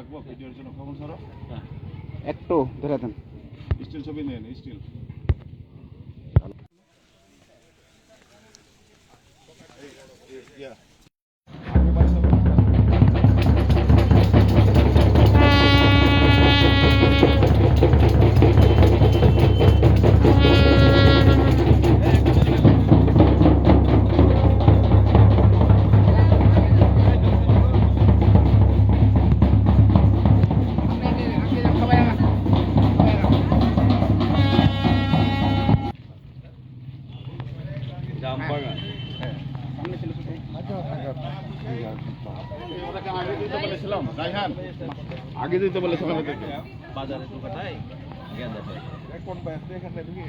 রাখব ভিডিওর জন্য খবর ধরো। একটু ধরে দেন। স্টিল ছবি নেন স্টিল। ওটাকে আগে দিতে বলেছিলাম রাইহান আগে দিতে বলেছিলাম বাজারে ঢোকাটাই কোন ব্যাংকে এখানে ঢুকে